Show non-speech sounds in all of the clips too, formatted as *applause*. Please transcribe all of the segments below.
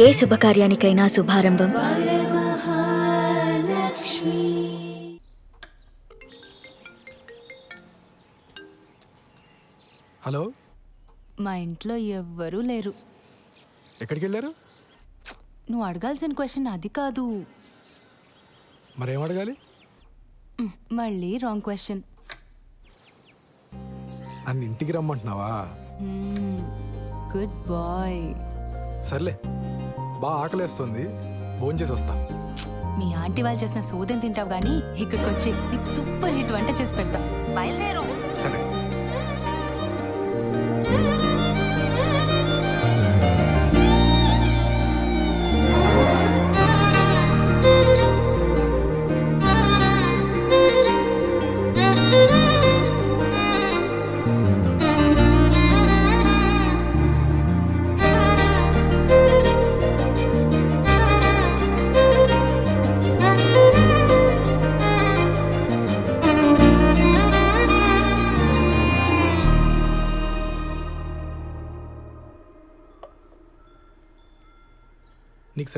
ఏ శుభకార్యానికైనా శుభారంభం. Hello? మా ఇంట్లో ఎవ్వరూ లేరు. ఎక్కడికి వెళ్ళారు నువ్వు అడగాల్సిన క్వశ్చన్ అది కాదు. మరేం అడగాలి మ్, మళ్ళీ రాంగ్ క్వశ్చన్. నన్ను ఇంటికి రమ్మంటున్నావా? Good bye. సర్లే. బాగా ఆకలేస్తుంది. భోంచేసి వస్తా. మీ ఆంటీ వాళ్ళు చేసిన సోదం తింటావు గానీ ఇక్కడికి వచ్చి నీకు సూపర్ హిట్ వంట చేసి పెడతా. బయలుదేరు. సరే.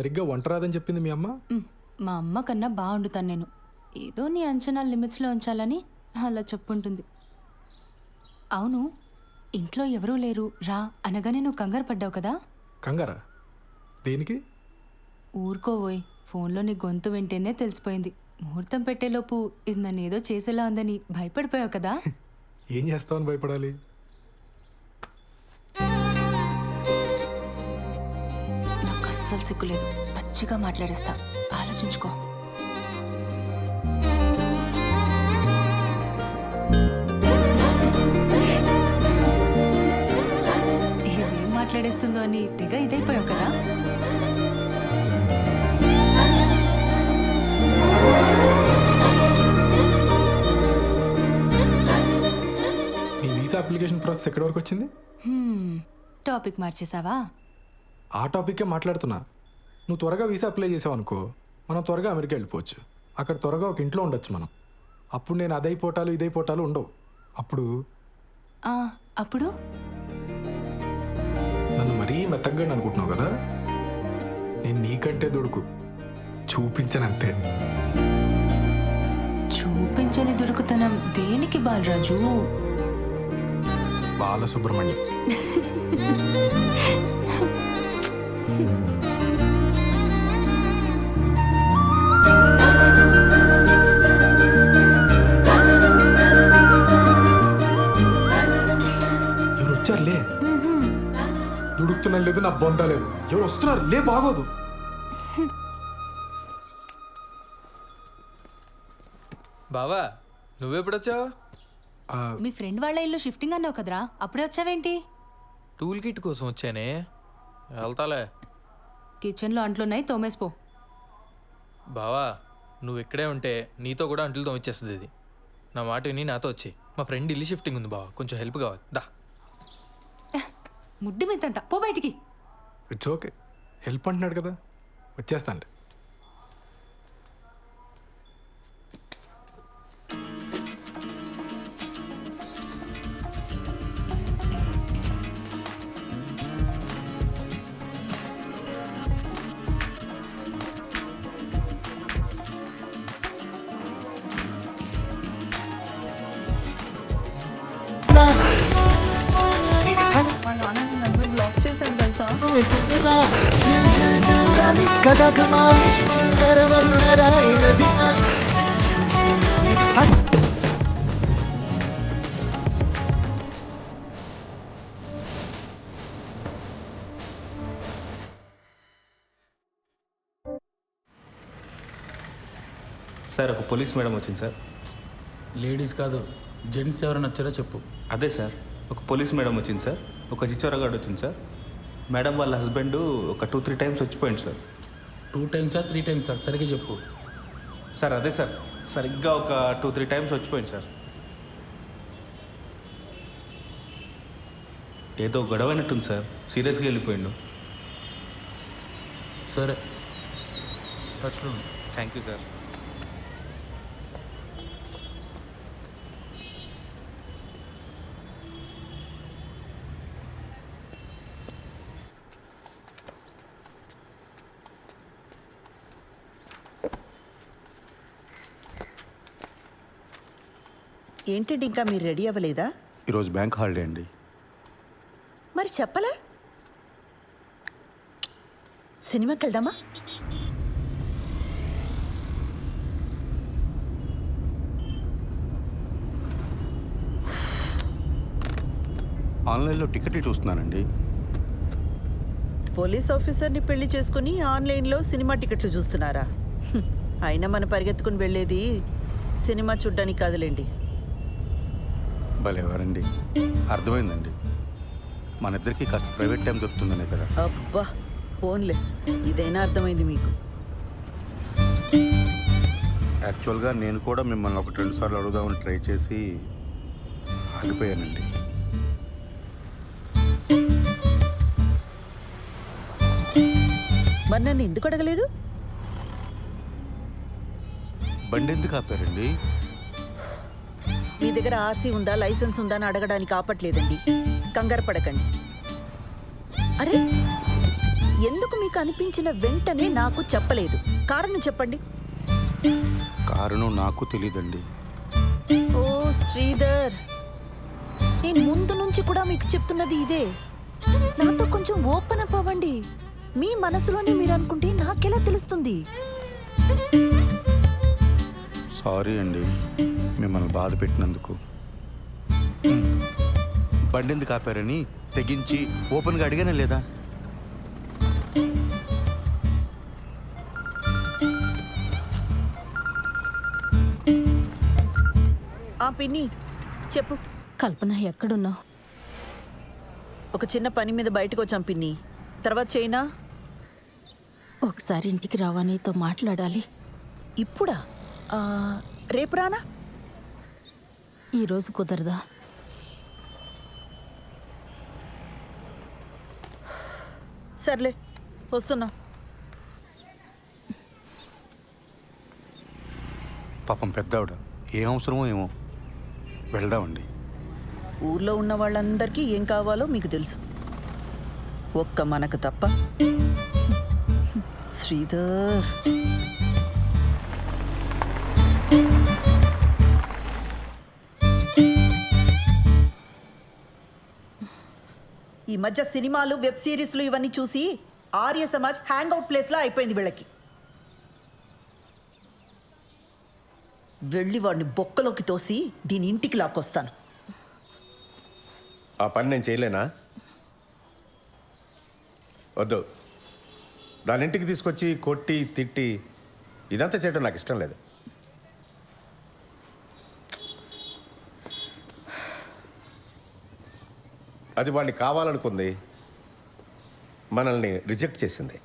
సరిగ్గా వంట రాదని చెప్పింది మీ అమ్మ? మ్, మా అమ్మ కన్నా బాగుండుతాను నేను. ఏదో నీ అంచనా లిమిట్స్లో ఉంచాలని అలా చెప్పుంటుంది. అవును ఇంట్లో ఎవరూ లేరు రా అనగానే నువ్వు కంగారు పడ్డావు కదా? కంగారా? దేనికి? ఊరుకోవోయ్ ఫోన్లో నీ గొంతు వింటేనే తెలిసిపోయింది. ముహూర్తం పెట్టేలోపు ఇది నన్ను ఏదో చేసేలా ఉందని భయపడిపోయావు కదా? *laughs* ఏం చేస్తావని భయపడాలి? సిగ్గులేదు. పచ్చిగా మాట్లాడేస్తా. ఆలోచించుకో. ఇదేం మాట్లాడేస్తుందో అని తెగ ఇదైపోయావు కదా. వీసా అప్లికేషన్ ప్రాసెస్ ఎక్కడి వరకు వచ్చింది? టాపిక్ మార్చేసావా? ఆ టాపిక్కే మాట్లాడుతున్నా. నువ్వు త్వరగా వీసా అప్లై చేసావు అనుకో మనం త్వరగా అమెరికా వెళ్ళిపోవచ్చు. అక్కడ త్వరగా ఒక ఇంట్లో ఉండొచ్చు మనం. అప్పుడు నేను అదైపోటాలు ఇదైపోటాలు ఉండవు. అప్పుడు ఆ, అప్పుడు? నన్ను మరీ మెత్తగ్గా అనుకుంటున్నావు కదా? నేను నీకంటే దొడుకు. చూపించనంతే. చూపించని దుడుకుతనం దేనికి బాలరాజు? బాలసుబ్రహ్మణ్యం. *laughs* దుడుకుతున్నాను లేదు నా బొంద లేదు. ఎవరు వస్తున్నారు? లే బాగోదు. బావా నువ్వెప్పుడొచ్చావు? మీ ఫ్రెండ్ వాళ్ళ ఇల్లు షిఫ్టింగ్ అన్నావు కదరా అప్పుడే వచ్చావేంటి? టూల్ కిట్ కోసం వచ్చానే. వెళ్తాలే. కిచెన్లో అంట్లున్నాయి తోమేసిపో. బావా నువ్వు ఇక్కడే ఉంటే నీతో కూడా అంటులు తోమిచ్చేస్తుంది ఇది. నా మాట విని నాతో వచ్చి మా ఫ్రెండ్ ఇల్లు షిఫ్టింగ్ ఉంది బావా కొంచెం హెల్ప్ కావాలి. దా. ముడ్డు మీదంత పో బయటికి. ఇట్స్ ఓకే హెల్ప్ అంటున్నాడు కదా. వచ్చేస్తాను సార్ ఒక పోలీస్ మేడం వచ్చింది సార్. లేడీస్ కాదు జెంట్స్ ఎవరైనా వచ్చారో చెప్పు. అదే సార్ ఒక పోలీస్ మేడం వచ్చింది సార్ ఒక చిచ్చోరగాడు వచ్చింది సార్. మేడం వాళ్ళ హస్బెండ్ ఒక టూ త్రీ టైమ్స్ వచ్చిపోయింది సార్. టూ టైమ్సా త్రీ టైమ్సా? సరిగ్గా చెప్పు. సార్ అదే సార్. సరిగ్గా ఒక టూ త్రీ టైమ్స్ వచ్చిపోయింది సార్. ఏదో గొడవ అయినట్టుంది సార్. సీరియస్గా వెళ్ళిపోయిండు. సరే. టచ్లో. Thank you sir. ఏంటండి ఇంకా మీరు రెడీ అవ్వలేదా? ఈరోజు బ్యాంక్ హాలిడే అండి. మరి చెప్పలే? సినిమాకి వెళ్దామా? ఆన్లైన్లో టికెట్లు చూస్తున్నానండి. పోలీస్ ఆఫీసర్ని పెళ్ళి చేసుకుని ఆన్లైన్లో సినిమా టికెట్లు చూస్తున్నారా. *laughs* అయినా మన పరిగెత్తుకుని వెళ్ళేది సినిమా చూడ్డానికి కాదులేండి. భలేవారండి. అర్థమైందండి. మన ఇద్దరికి కాస్త ప్రైవేట్ టైం దొరుకుతుందనే కదా. అబ్బా ఫోన్లే. ఇదైనా అర్థమైంది మీకు. యాక్చువల్గా నేను కూడా మిమ్మల్ని ఒకటి రెండు సార్లు అడుగుదామని ట్రై చేసి ఆగిపోయానండి. మరి నన్ను ఎందుకు అడగలేదు? బండి ఎందుకు ఆపారండి? మీ దగ్గర ఆర్సీ ఉందా లైసెన్స్ ఉందా అని అడగడానికి ఆపట్లేదండి. కంగారు పడకండి. అరే ఎందుకు మీకు అనిపించిన వెంటనే నాకు చెప్పలేదు? కారణం చెప్పండి. కారణం నాకు తెలియదండి ఓ శ్రీధర్. నేను ముందు నుంచి కూడా మీకు చెప్తున్నది ఇదే. నాతో కొంచెం ఓపెన్ అప్ అవ్వండి. మీ మనసులోనే మీరు అనుకుంటే నాకెలా తెలుస్తుంది? సారీ అండి. మిమ్మల్ని బాధ పెట్టినందుకు. బండి ఎందుకు ఆపారని తెగించి ఓపెన్గా అడిగానే లేదా? ఆ పిన్ని చెప్పు. కల్పన ఎక్కడున్నావు? ఒక చిన్న పని మీద బయటకు వచ్చాం పిన్ని. తర్వాత చైనా ఒకసారి ఇంటికి రావా నీతో మాట్లాడాలి. ఇప్పుడా? రేపు రానా? ఈరోజు కుదరదా? సర్లే వస్తున్నా. పాపం పెద్దావిడ. ఏం అవసరమో ఏమో. వెళ్దామండి. ఊర్లో ఉన్న వాళ్ళందరికీ ఏం కావాలో మీకు తెలుసు. ఒక్క మనకు తప్ప. శ్రీధర్. ఈ మధ్య సినిమాలు వెబ్ సిరీస్లు ఇవన్నీ చూసి ఆర్య సమాజ్ హ్యాంగ్ అవుట్ ప్లేస్లా అయిపోయింది వీళ్ళకి. వెళ్ళి వాడిని బొక్కలోకి తోసి దీని ఇంటికి లాక్కొస్తాను. ఆ పని నేను చేయలేనా? వద్దు. దాని ఇంటికి తీసుకొచ్చి కొట్టి తిట్టి ఇదంతా చేయడం నాకు ఇష్టం లేదు. అది వాడిని కావాలనుకుంది మనల్ని రిజెక్ట్ చేసింది.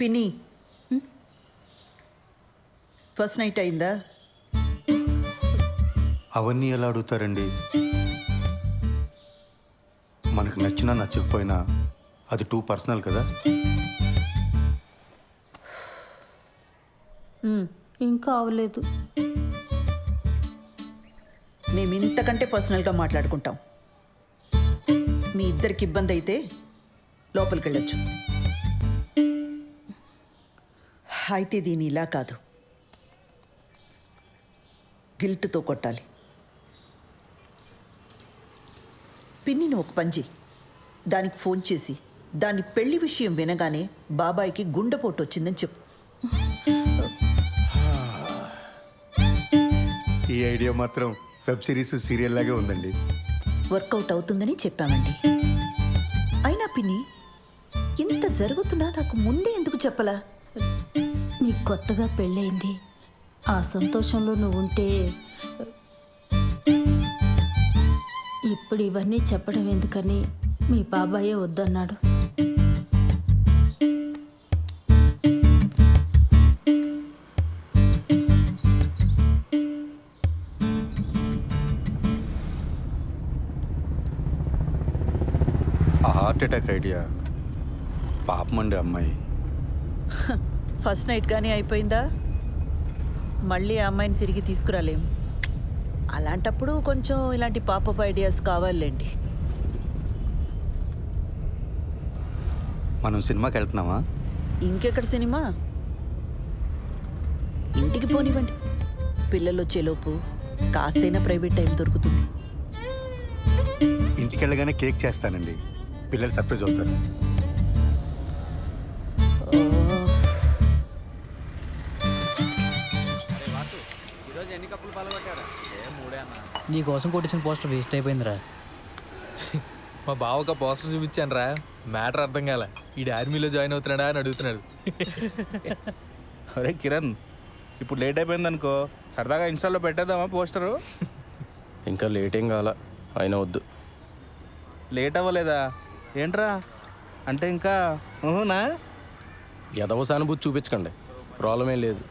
పిన్ని. ఫస్ట్ నైట్ అయిందా? అవన్నీ ఎలా అడుగుతారండి? మనకు నచ్చినా నచ్చకపోయినా అది టూ పర్సనల్ కదా? ఇంకా అవలేదు. మేము ఇంతకంటే పర్సనల్గా మాట్లాడుకుంటాం. మీ ఇద్దరికి ఇబ్బంది అయితే లోపలికి వెళ్ళొచ్చు అయితే దీని ఇలా కాదు. గిల్ట్తో కొట్టాలి. పిన్నిని ఒక పంజి. దానికి ఫోన్ చేసి దాని పెళ్ళి విషయం వినగానే బాబాయికి గుండెపోటు వచ్చిందని చెప్పు ఈ ఐడియా మాత్రం వెబ్ సిరీస్ సీరియల్ లాగే ఉందండి. వర్కౌట్ అవుతుందని చెప్పామండి. అయినా పిన్ని ఇంత జరుగుతున్నా నాకు ముందే ఎందుకు చెప్పలా? నీకు కొత్తగా పెళ్ళయింది. ఆ సంతోషంలో నువ్వు ఉంటే ఇప్పుడు ఇవన్నీ చెప్పడం ఎందుకని మీ బాబాయే వద్దన్నాడు. ఆ హార్ట్ అటాక్ ఐడియా. పాపమండి అమ్మాయి. *laughs* ఫస్ట్ నైట్ కానీ అయిపోయిందా? మళ్ళీ ఆ అమ్మాయిని తిరిగి తీసుకురాలేం. అలాంటప్పుడు కొంచెం ఇలాంటి పాపప్ ఐడియాస్ కావాలండి మనం సినిమాకి వెళ్తున్నామా? ఇంకెక్కడ సినిమా? ఇంటికి పోనివ్వండి. పిల్లలు వచ్చేలోపు కాస్తైనా ప్రైవేట్ టైం దొరుకుతుంది. ఇంటికి వెళ్ళగానే కేక్ చేస్తానండి. పిల్లలు సర్ప్రైజ్ అవుతారు. నీ కోసం కొట్టించిన పోస్టర్ వేస్ట్ అయిపోయిందిరా. మా బావ ఒక పోస్టర్ చూపించాను రా మ్యాటర్ అర్థం కాల. ఈ ఆర్మీలో జాయిన్ అవుతున్నాడా అని అడుగుతున్నాడు. అరే కిరణ్ ఇప్పుడు లేట్ అయిపోయింది అనుకో సరదాగా ఇన్స్టాల్లో పెట్టేద్దామా పోస్టరు? ఇంకా లేట్ ఏం కావాల? అయినా వద్దు. లేట్ అవ్వలేదా? ఏంట్రా? అంటే ఇంకా ఊహునా? ఎదవ సానుభూతి చూపించకండి. ప్రాబ్లం ఏం లేదు.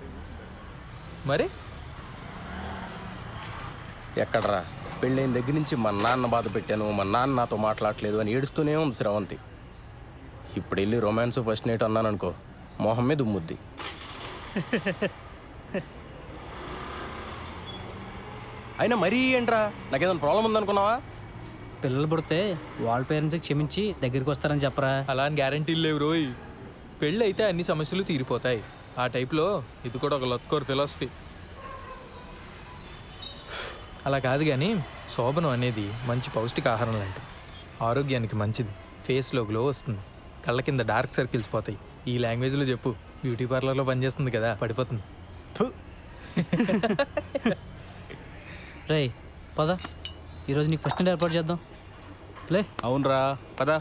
మరి? ఎక్కడరా? పెళ్ళైన దగ్గర నుంచి మా నాన్న బాధ పెట్టాను మా నాన్న నాతో మాట్లాడలేదు అని ఏడుస్తూనే ఉంది శ్రవంతి. ఇప్పుడు వెళ్ళి రొమాన్స్ ఫస్ట్ నైట్ అన్నాను అనుకో మొహం మీద ఉమ్ముద్ది. *laughs* అయినా మరీ ఏంట్రా? నాకేదైనా ప్రాబ్లం ఉందనుకున్నావా? పిల్లలు పుడితే వాళ్ళ పేరెంట్స్కి క్షమించి దగ్గరికి వస్తారని చెప్పరా? అలా అని గ్యారంటీలు లేవు రోయ్. పెళ్ళి అయితే అన్ని సమస్యలు తీరిపోతాయి. ఆ టైప్లో ఇది కూడా ఒక లత్కోర్ ఫిలాసఫీ అలా కాదు కానీ శోభనం అనేది మంచి పౌష్టికాహారం లాంటిది ఆరోగ్యానికి మంచిది. ఫేస్లో గ్లో వస్తుంది. కళ్ళ కింద డార్క్ సర్కిల్స్ పోతాయి. ఈ లాంగ్వేజ్లో చెప్పు. బ్యూటీ పార్లర్లో పనిచేస్తుంది కదా పడిపోతుంది. *laughs* రేయ్ పద. ఈరోజు నీకు ఫస్ట్ ఏర్పాటు చేద్దాం. లే. అవునరా. పదా.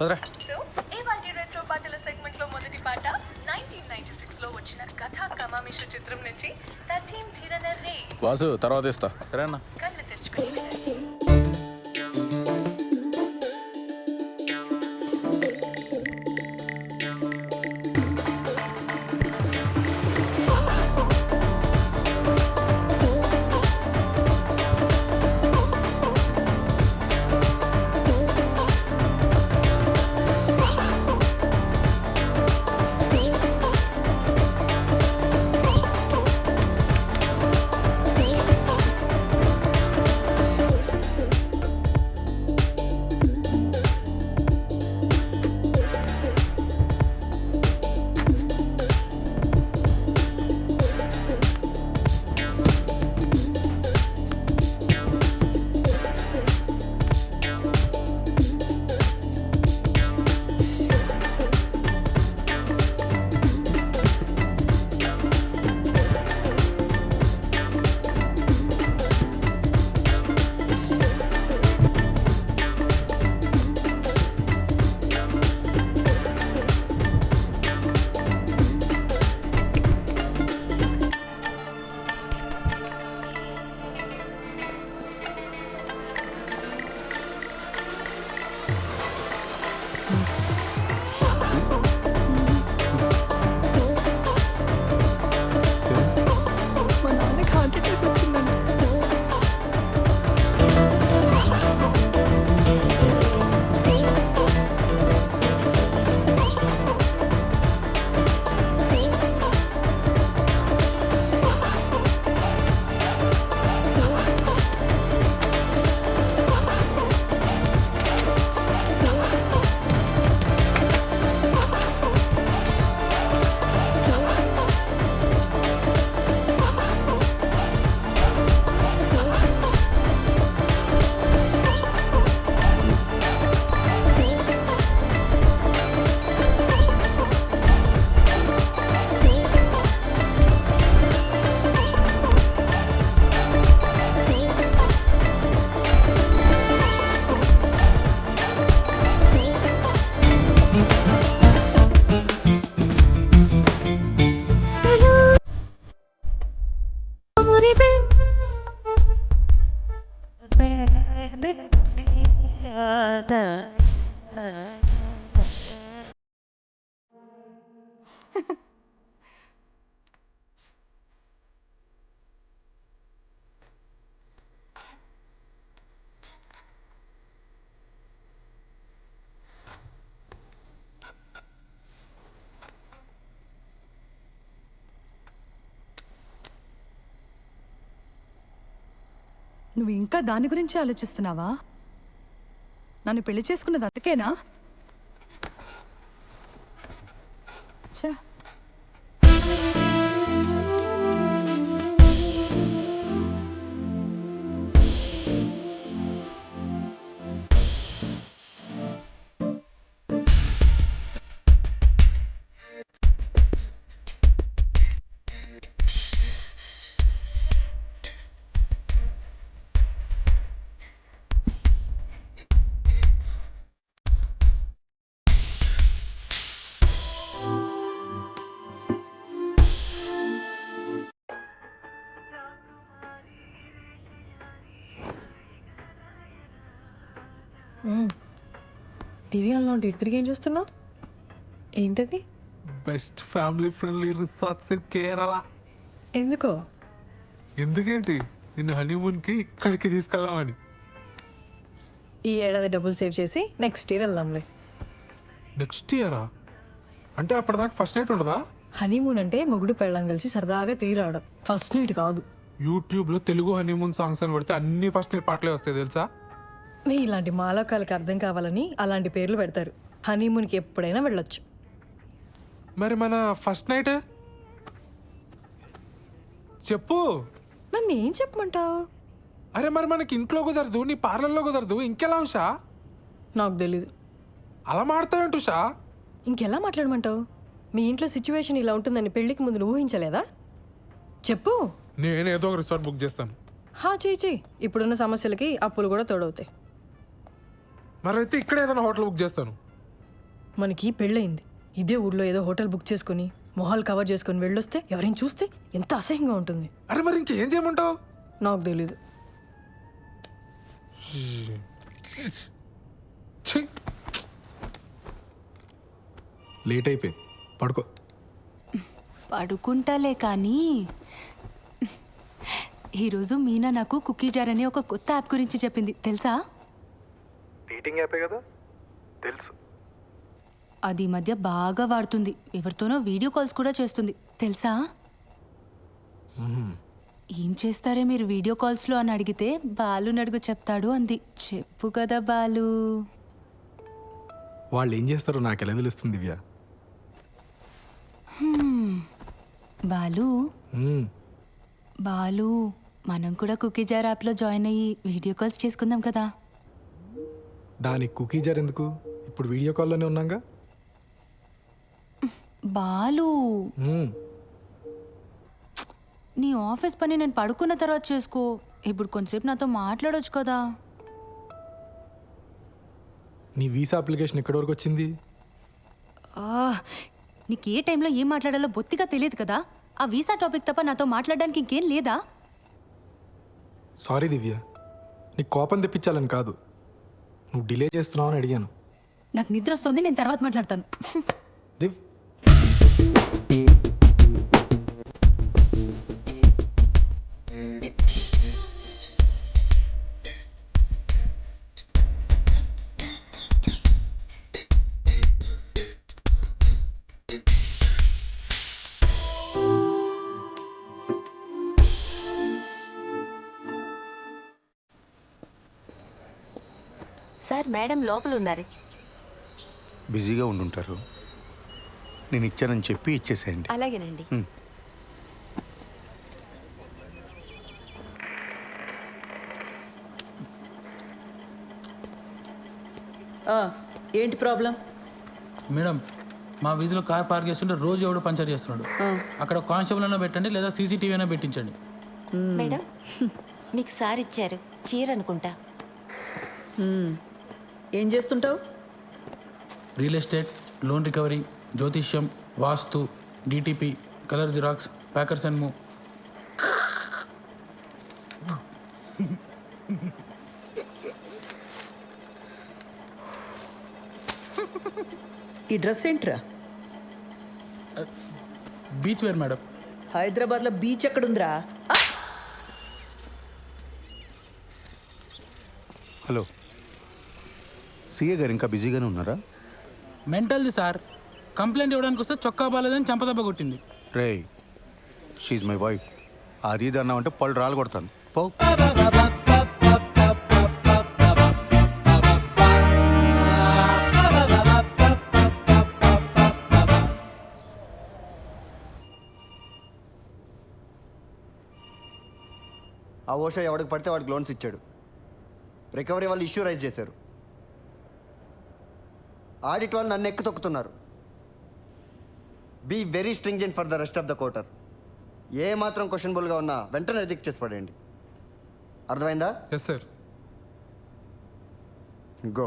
వదరా సో ఇవాళ రెట్రో పాటల సెగ్మెంట్లో మొదటి పాట నైన్టీన్ నైన్టీ సిక్స్లో వచ్చిన కథా కమామిషు చిత్రం నుంచి తథీం ధీరనర్రే వాసు తర్వాత ఇస్తా. సరే అన్న కళ్ళు తెరుచుకొని. నువ్వు ఇంకా దాని గురించి ఆలోచిస్తున్నావా? నన్ను పెళ్ళి చేసుకున్నది అందుకేనా? టీవీ ఆన్లో ఉంటే ఇటు తిరిగి ఏం చూస్తున్నావు? ఏంటది? Best family friendly resorts in Kerala. ఎందుకో? ఎందుకేంటి? నిన్ను హనీమూన్కి ఇక్కడికి తీసుకెళ్దామని. ఈ ఏడాది డబ్బులు సేవ్ చేసి నెక్స్ట్ ఇయర్ వెళ్దాంలే. నెక్స్ట్ ఇయరా? అంటే అప్పటిదాకా ఫస్ట్ నైట్ ఉండదా? హనీమూన్ అంటే మొగుడు పెళ్ళం కలిసి సరదాగా తిరిగి రావడం. ఫస్ట్ నైట్ కాదు. యూట్యూబ్లో తెలుగు హనీమూన్ సాంగ్స్ అని కొడితే అన్ని ఫస్ట్ నైట్ పాటలే వస్తాయి తెలుసా? ఇలాంటి మాలోకాలకి అర్థం కావాలని అలాంటి పేర్లు పెడతారు. హనీమూన్కి ఎప్పుడైనా వెళ్ళొచ్చు. మరి మన ఫస్ట్ నైట్? చెప్పు. నన్ను ఏం చెప్పమంటావు? అరే మరి మనకి ఇంట్లో కుదరదు నీ పార్లర్లో కుదరదు ఇంకెలా ఉషా? నాకు తెలీదు. అలా మాడతావేంటి ఉషా? ఇంకెలా మాట్లాడమంటావు? మీ ఇంట్లో సిచ్యువేషన్ ఇలా ఉంటుందని పెళ్ళికి ముందు నువ్వు ఊహించలేదా? చెప్పు. నేను ఏదో ఒక రిసార్ట్ బుక్ చేస్తాను. హా చేయి చెయ్యి ఇప్పుడున్న సమస్యలకి అప్పులు కూడా తోడవుతాయి. మరి అయితే ఇక్కడ ఏదైనా హోటల్ బుక్ చేస్తాను. మనకి పెళ్ళయింది. ఇదే ఊర్లో ఏదో హోటల్ బుక్ చేసుకుని మొహాలు కవర్ చేసుకుని వెళ్ళొస్తే ఎవరైనా చూస్తే ఎంత అసహ్యంగా ఉంటుంది. అరే మరి ఇంకేం చేయమంటావు? నాకు తెలీదు. లేట్ అయిపోయింది. పడుకో. పడుకుంటాలే కానీ ఈరోజు మీనా నాకు కుకీ జార్ అనే ఒక కొత్త యాప్ గురించి చెప్పింది. తెలుసా? డేటింగ్ యాపే కదా? తెలుసు. అది ఈ మధ్య బాగా వాడుతుంది. ఎవరితోనో వీడియో కాల్స్ కూడా చేస్తుంది. తెలుసా? ఏం చేస్తారే మీరు వీడియో కాల్స్లో అని అడిగితే బాలు నడుగు చెప్తాడు అంది. చెప్పు కదా బాలు. వాళ్ళు ఏం చేస్తారో నాకు ఎలా తెలుస్తుంది దివ్య? హ్మ్. బాలు. బాలు మనం కూడా కుకీ జార్ యాప్లో జాయిన్ అయ్యి వీడియో కాల్స్ చేసుకుందాం కదా. దానికి కుకీ జార్ ఎందుకు? ఇప్పుడు వీడియో కాల్లోనే ఉన్నాగా? బాలు. మ్మ్. నీ ఆఫీస్ పని నేను పడుకున్న తర్వాత చేసుకో. ఇప్పుడు కొంచెంసేపు నాతో మాట్లాడొచ్చు కదా. నీ వీసా అప్లికేషన్ ఎక్కడి వరకు వచ్చింది? ఆ, నీకు ఏ టైంలో ఏం మాట్లాడాలో బొత్తిగా తెలియదు కదా. ఆ వీసా టాపిక్ తప్ప నాతో మాట్లాడడానికి ఇంకేం లేదా? సారీ దివ్య నీకు కోపం తెప్పించాలని కాదు. నువ్వు డిలే చేస్తున్నావు అని అడిగాను. నాకు నిద్ర వస్తుంది నేను తర్వాత మాట్లాడతాను. దివ్. సార్ మేడం లోపల ఉన్నారు బిజీగా ఉండుంటారు. నేను ఇచ్చానని చెప్పి ఇచ్చేసేయండి. అలాగేనండి. ఆ, ఏంటి ప్రాబ్లం? మేడం మా వీధిలో కార్ పార్క్ చేస్తుంటే రోజు ఎవడు పంచర్ చేస్తున్నాడు. అక్కడ కానిస్టేబుల్ అయినా పెట్టండి లేదా సీసీటీవీ అయినా పెట్టించండి. మేడం మీకు సార్ ఇచ్చారు చీర అనుకుంటా. మ్మ్. ఏం చేస్తుంటావు? రియల్ ఎస్టేట్ లోన్ రికవరీ జ్యోతిష్యం vastu DTP colour Xerox packers and move ఈ డ్రెస్ ఏంట్రా? బీచ్ వేర్ మేడం హైదరాబాద్లో బీచ్ ఎక్కడుందిరా? హలో. సీఏ గారు ఇంకా బిజీగానే ఉన్నారా? మెంటల్ది సార్. కంప్లైంట్ ఇవ్వడానికి వస్తే చొక్కా బాలేదని చంపదెబ్బ కొట్టింది. రే షీజ్ మై వైఫ్ అది ఇది అన్నామంటే పళ్ళు రాలు కొడతాను పో. ఆ ఓషా ఎవడికి పడితే వాడికి లోన్స్ ఇచ్చాడు. రికవరీ వాళ్ళు ఇష్యూ రైజ్ చేశారు. ఆడిట్ వాళ్ళు నన్ను ఎక్కి తొక్కుతున్నారు. Be very stringent for the rest of the quarter ఏ మాత్రం క్వశ్చనబుల్గా ఉన్నా వెంటనే రిజెక్ట్ చేసి పడేయండి. అర్థమైందా? ఎస్ సార్ గో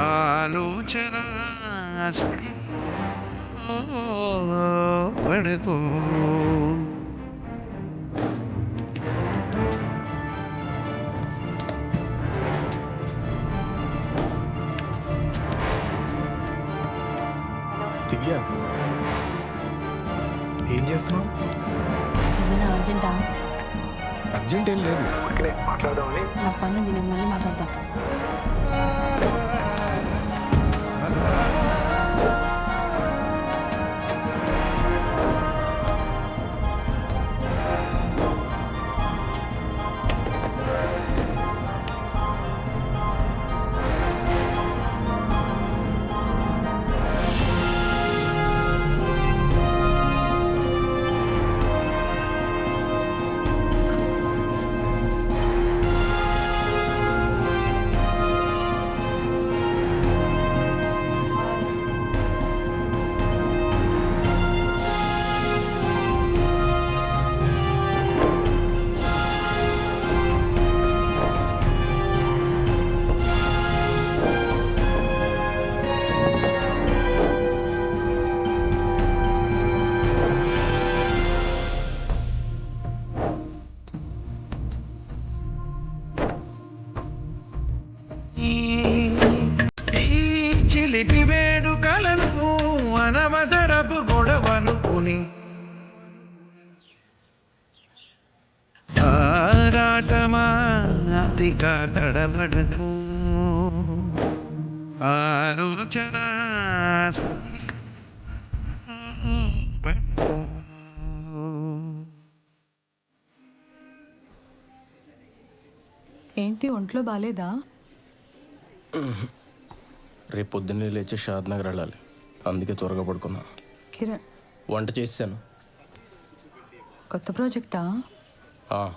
ఆలోచన పడుకో దివ్య ఏం చేస్తున్నావు? ఏదైనా అర్జెంటా అర్జెంట్ ఏం లేదు. ఇక్కడే మాట్లాడదామని నా పని నేను మళ్ళీ మాట్లాడతా ఈ చిలిపి వేడుకలను అనవసరపు గొడవనుకుని ఆరాటమా అతిగా తడబడకు ఆలోచన ఏంటి ఒంట్లో బాగాలేదా రేపు పొద్దున్నే లేచి షాద్ నగర్ వెళ్ళాలి. అందుకే త్వరగా పడుకున్నా. కిరణ్. వంట చేశాను కొత్త ప్రాజెక్టా? ఆ,